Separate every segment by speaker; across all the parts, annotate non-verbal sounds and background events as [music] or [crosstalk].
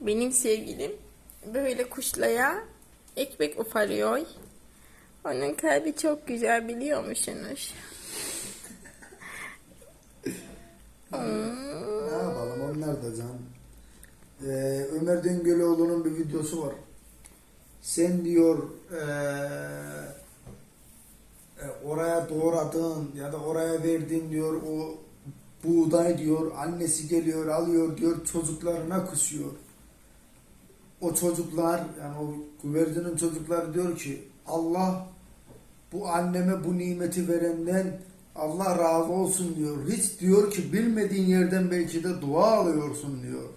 Speaker 1: Benim sevgilim böyle kuşlaya ekmek ufalıyor. Onun kalbi çok güzel biliyor musunuz?
Speaker 2: Ne yapalım onlar da can. Ee, Ömer Dengölioğlu'nun bir videosu var. Sen diyor ee, oraya doğradın ya da oraya verdin diyor o buğday diyor annesi geliyor alıyor diyor çocuklarına kusuyor. O çocuklar yani o güvercinin çocukları diyor ki Allah bu anneme bu nimeti verenden Allah razı olsun diyor. Hiç diyor ki bilmediğin yerden belki de dua alıyorsun diyor.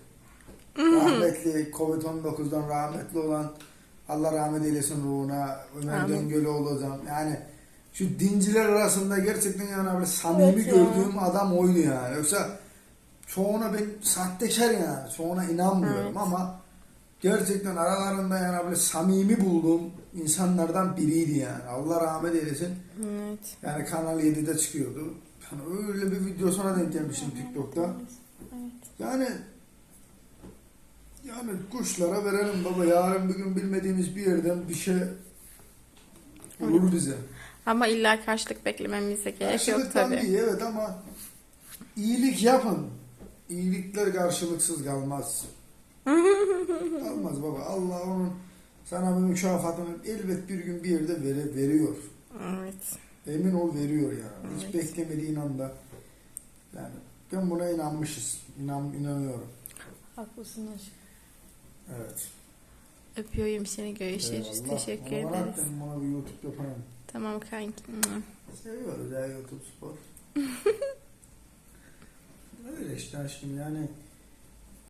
Speaker 2: rahmetli Covid-19'dan rahmetli olan Allah rahmet eylesin ruhuna Ömer. Döngölüoğlu hocam. Yani şu dinciler arasında gerçekten yani böyle samimi
Speaker 1: Evet ya.
Speaker 2: gördüğüm adam oydu yani. Yoksa çoğuna ben sahtekar yani. Çoğuna inanmıyorum
Speaker 1: Evet.
Speaker 2: ama gerçekten aralarında yani böyle samimi bulduğum insanlardan biriydi yani. Allah rahmet eylesin.
Speaker 1: Evet.
Speaker 2: Yani Kanal 7'de çıkıyordu. Yani öyle bir videosuna denk gelmişim TikTok'ta.
Speaker 1: Evet.
Speaker 2: Yani yani kuşlara verelim baba. Yarın bir gün bilmediğimiz bir yerden bir şey olur bize.
Speaker 1: Ama illa karşılık beklememize gerek yok tabii.
Speaker 2: değil evet ama iyilik yapın. İyilikler karşılıksız kalmaz. [laughs] Kalmaz baba. Allah onun sana bir mükafatını elbet bir gün bir yerde vere, veriyor.
Speaker 1: Evet.
Speaker 2: Emin ol veriyor yani. Hiç
Speaker 1: Evet.
Speaker 2: beklemediğin anda. Yani ben buna inanmışız. İnan, inanıyorum.
Speaker 1: Haklısın aşkım.
Speaker 2: Evet.
Speaker 1: Öpüyorum seni görüşürüz.
Speaker 2: Eyvallah.
Speaker 1: Teşekkür
Speaker 2: Bana
Speaker 1: ederiz.
Speaker 2: Ben bana bir YouTube yapayım.
Speaker 1: Tamam kanki.
Speaker 2: Seviyoruz ya YouTube spor. [laughs] Öyle işte aşkım yani